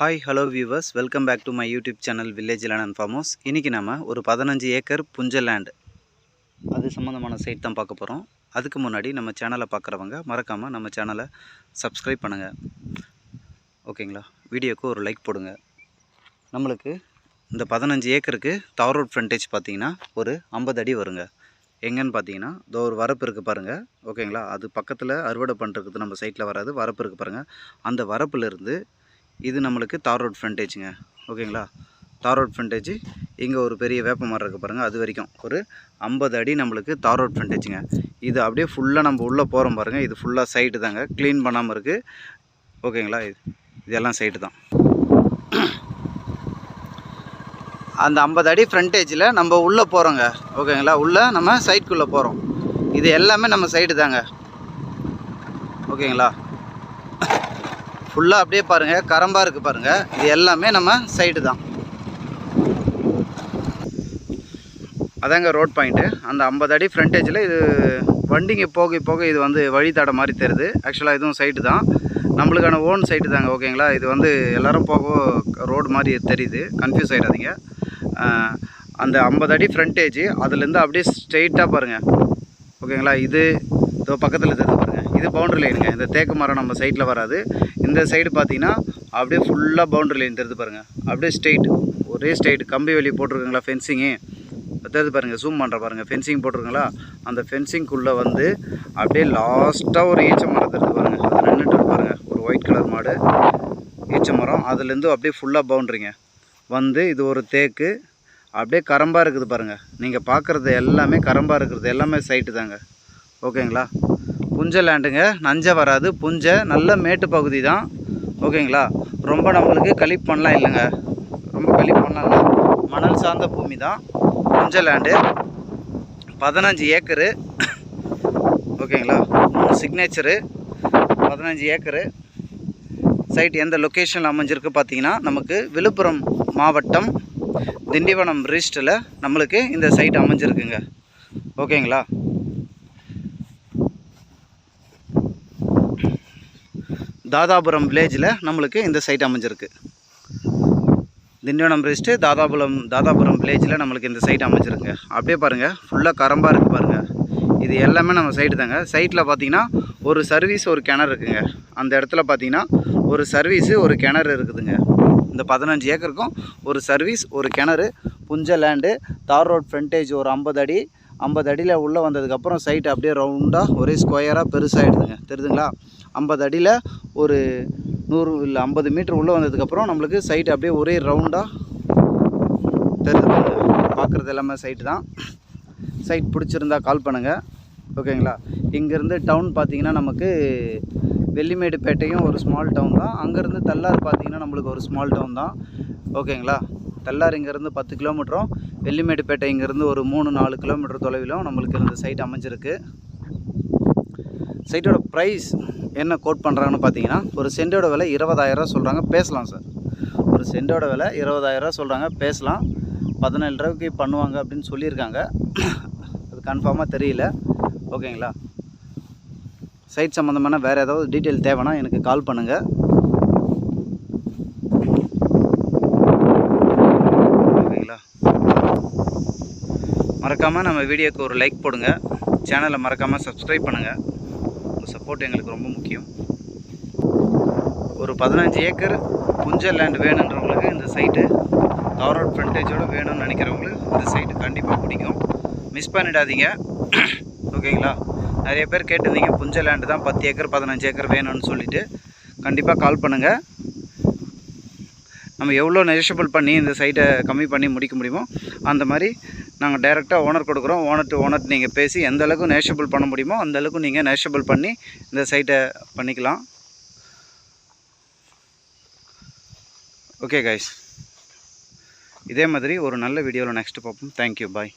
Hi hello viewers welcome back to my YouTube channel village land and farm house இன்றைக்கி நம்ம ஒரு பதினஞ்சு acre புஞ்ச land அது சம்மந்தமான சைட் தான் பார்க்க போகிறோம் அதுக்கு முன்னாடி நம்ம சேனலை பார்க்குறவங்க மறக்காமல் நம்ம சேனலை சப்ஸ்கிரைப் பண்ணுங்கள் ஓகேங்களா? வீடியோக்கு ஒரு லைக் போடுங்க. நம்மளுக்கு இந்த பதினஞ்சு ஏக்கருக்கு தார் ரோட் ஃப்ரண்டேஜ் பார்த்தீங்கன்னா ஒரு ஐம்பது அடி வருங்க. எங்கன்னு பார்த்தீங்கன்னா இதோ ஒரு வரப்பு இருக்குது பாருங்கள் ஓகேங்களா? அது பக்கத்தில் அறுவடை பண்ணுறதுக்கு நம்ம சைட்டில் வராது. வரப்பு இருக்குது பாருங்கள் அந்த வரப்புலேருந்து இது நம்மளுக்கு தார் ரோட் ஃப்ரண்டேஜுங்க ஓகேங்களா? தார் ரோட் ஃப்ரண்டேஜ் இங்கே ஒரு பெரிய வேப்ப மரம் இருக்குது பாருங்கள் அது வரைக்கும் ஒரு ஐம்பது அடி நம்மளுக்கு தார் ரோட் ஃப்ரண்டேஜுங்க இது அப்படியே ஃபுல்லாக நம்ம உள்ளே போகிறோம் பாருங்கள் இது ஃபுல்லாக சைட்டு தாங்க. க்ளீன் பண்ணாமல் இருக்குது ஓகேங்களா? இது இதெல்லாம் சைட்டு தான். அந்த ஐம்பது அடி ஃப்ரண்டேஜில் நம்ம உள்ளே போகிறோங்க ஓகேங்களா? உள்ளே நம்ம சைட்டுக்குள்ளே போகிறோம் இது எல்லாமே நம்ம சைடு தாங்க. ஓகேங்களா? ஃபுல்லாக அப்படியே பாருங்கள் கரம்பாக இருக்குது பாருங்கள் இது எல்லாமே நம்ம சைடு தான். அதாங்க ரோட் பாயிண்ட்டு அந்த ஐம்பது அடி ஃப்ரண்டேஜில் இது வண்டிங்க போக போக இது வந்து வழித்தடை மாதிரி தெரியுது. ஆக்சுவலாக இதுவும் சைட்டு தான். நம்மளுக்கான ஓன் சைட்டு தாங்க ஓகேங்களா இது வந்து எல்லோரும் போக ரோடு மாதிரி தெரியுது. கன்ஃபியூஸ் ஆகிடாதீங்க அந்த ஐம்பது அடி ஃப்ரண்டேஜ் அதுலேருந்து அப்படியே ஸ்ட்ரெயிட்டாக பாருங்கள் ஓகேங்களா இது இதோ பக்கத்தில் தெரியுது பாருங்கள் இது பவுண்டரி லைனுங்க இந்த தேக்கு மரம் நம்ம சைட்டில் வராது. இந்த சைடு பார்த்தீங்கன்னா அப்படியே ஃபுல்லாக பவுண்டரி லைன் தெரியுது பாருங்கள் அப்படியே ஸ்ட்ரெயிட் ஒரே ஸ்ட்ரெயிட் கம்பி வேலி போட்டிருக்குங்களா ஃபென்சிங்கு தெரிஞ்சு பாருங்கள் ஜூம் பண்ணுற பாருங்கள் ஃபென்சிங் போட்டிருக்குங்களா? அந்த ஃபென்சிங்க்குள்ளே வந்து அப்படியே லாஸ்ட்டாக ஒரு ஈச்ச மரம் தெரிஞ்சு பாருங்கள் அது நின்றுட்டு பாருங்கள் ஒரு ஒயிட் கலர் மாடு. ஈச்ச மரம். அதுலேருந்து அப்படியே ஃபுல்லாக பவுண்டரிங்க வந்து இது ஒரு தேக்கு. அப்படியே கரம்பாக இருக்குது பாருங்கள் நீங்கள் பார்க்குறது எல்லாமே கரம்பாக இருக்கிறது. எல்லாமே சைட்டு தாங்க. ஓகேங்களா புஞ்சை லேண்டுங்க நஞ்சை வராது. புஞ்சை நல்ல மேட்டு பகுதி தான் ஓகேங்களா? ரொம்ப நம்மளுக்கு கழிப்பண்ணலாம் இல்லைங்க. ரொம்ப கழிப்பண்ணலாம் இல்லை. மணல் சார்ந்த பூமி தான் புஞ்சை லேண்டு பதினஞ்சு ஏக்கரு. ஓகேங்களா? மூணு சிக்னேச்சரு பதினஞ்சு ஏக்கரு. சைட் எந்த லொக்கேஷனில் அமைஞ்சிருக்கு பார்த்தீங்கன்னா நமக்கு விழுப்புரம் மாவட்டம் திண்டிவனம் ரிஸ்ட்டில் நம்மளுக்கு இந்த சைட் அமைஞ்சிருக்குங்க. ஓகேங்களா? தாதாபுரம் வில்லேஜில் நம்மளுக்கு இந்த சைட் அமைஞ்சிருக்கு. திண்டிவனம் ரிஸ்ட்டு தாதாபுரம் தாதாபுரம் வில்லேஜில் நம்மளுக்கு இந்த சைட் அமைஞ்சிருங்க அப்படியே பாருங்கள் ஃபுல்லாக கரம்பாக இருக்குது பாருங்கள் இது எல்லாமே நம்ம சைடு தாங்க. சைட்டில் பார்த்தீங்கன்னா ஒரு சர்வீஸ் ஒரு கிணறு இருக்குங்க. அந்த இடத்துல பார்த்தீங்கன்னா ஒரு சர்வீஸு ஒரு கிணறு இருக்குதுங்க. இந்த பதினஞ்சு ஏக்கருக்கும் ஒரு சர்வீஸ் ஒரு கிணறு புஞ்ச லேண்டு தார் ரோட் ஃப்ரண்டேஜ் ஒரு ஐம்பது அடி ஐம்பது அடியில் உள்ளே வந்ததுக்கப்புறம் சைட் அப்படியே ரவுண்டாக ஒரே ஸ்கொயராக பெருசாகிடுதுங்க தெரியுதுங்களா? ஐம்பது அடியில் ஒரு நூறு இல்லை ஐம்பது மீட்ரு உள்ளே வந்ததுக்கப்புறம் நம்மளுக்கு சைட் அப்படியே ஒரே ரவுண்டாக தெரியுது. பார்க்குறது எல்லாமே சைட்டு தான். சைட் பிடிச்சிருந்தா கால் பண்ணுங்கள் ஓகேங்களா? இங்கேருந்து டவுன் பார்த்தீங்கன்னா நமக்கு வெள்ளிமேடுப்பேட்டையும் ஒரு ஸ்மால் டவுன் தான். அங்கேருந்து தல்லார் பார்த்தீங்கன்னா நம்மளுக்கு ஒரு ஸ்மால் டவுன் தான். ஓகேங்களா? தல்லார் இங்கேருந்து பத்து கிலோமீட்டரும் வெள்ளிமேடுப்பேட்டை இங்கேருந்து ஒரு மூணு நாலு கிலோமீட்டர் தொலைவிலும் நம்மளுக்கு இந்த சைட் அமைஞ்சிருக்கு. சைட்டோட ப்ரைஸ் என்ன கோட் பண்ணுறாங்கன்னு பார்த்தீங்கன்னா ஒரு சென்டோட விலை இருபதாயிரரூவா சொல்கிறாங்க பேசலாம் சார் ஒரு சென்டோட விலை இருபதாயிரரூவா சொல்கிறாங்க பேசலாம். பதினேழு ரூபாய்க்கு பண்ணுவாங்க அப்படின்னு சொல்லியிருக்காங்க. அது கன்ஃபார்மாக தெரியல. ஓகேங்களா சைட் சம்மந்தமான வேறு ஏதாவது டீட்டெயில் தேவைன்னா எனக்கு கால் பண்ணுங்கள் ஓகேங்களா மறக்காமல் நம்ம வீடியோக்கு ஒரு லைக் போடுங்க. சேனலை மறக்காமல் சப்ஸ்கிரைப் பண்ணுங்கள் உங்கள் சப்போர்ட் எங்களுக்கு ரொம்ப முக்கியம். ஒரு பதினஞ்சு ஏக்கர் புஞ்ச லேண்ட் வேணுன்றவங்களுக்கு இந்த சைட்டு தாரோட் ஃப்ரண்டேஜோடு வேணும்னு நினைக்கிறவங்களுக்கு இந்த சைட்டு கண்டிப்பாக பிடிக்கும். மிஸ் பண்ணிடாதீங்க. ஓகேங்களா நிறைய பேர் கேட்டிருந்தீங்க புஞ்ச லேண்டு தான் பத்து ஏக்கர் பதினஞ்சு ஏக்கர் வேணும்னு சொல்லிவிட்டு கண்டிப்பாக கால் பண்ணுங்கள் நம்ம எவ்வளோ நெரிஷபிள் பண்ணி இந்த சைட்டை கம்மி பண்ணி முடிக்க முடியுமோ அந்த மாதிரி நாங்கள் டைரெக்டாக ஓனர் கொடுக்குறோம். ஓனர் டு ஓனர் நீங்கள் பேசி எந்த அளவுக்கு நேஷபிள் பண்ண முடியுமோ அந்த அளவுக்கு நீங்கள் நேஷபிள் பண்ணி இந்த சைட்டை பண்ணிக்கலாம். ஓகே கைஸ் இதே மாதிரி ஒரு நல்ல வீடியோவில் நெக்ஸ்ட்டு பார்ப்போம். Thank you bye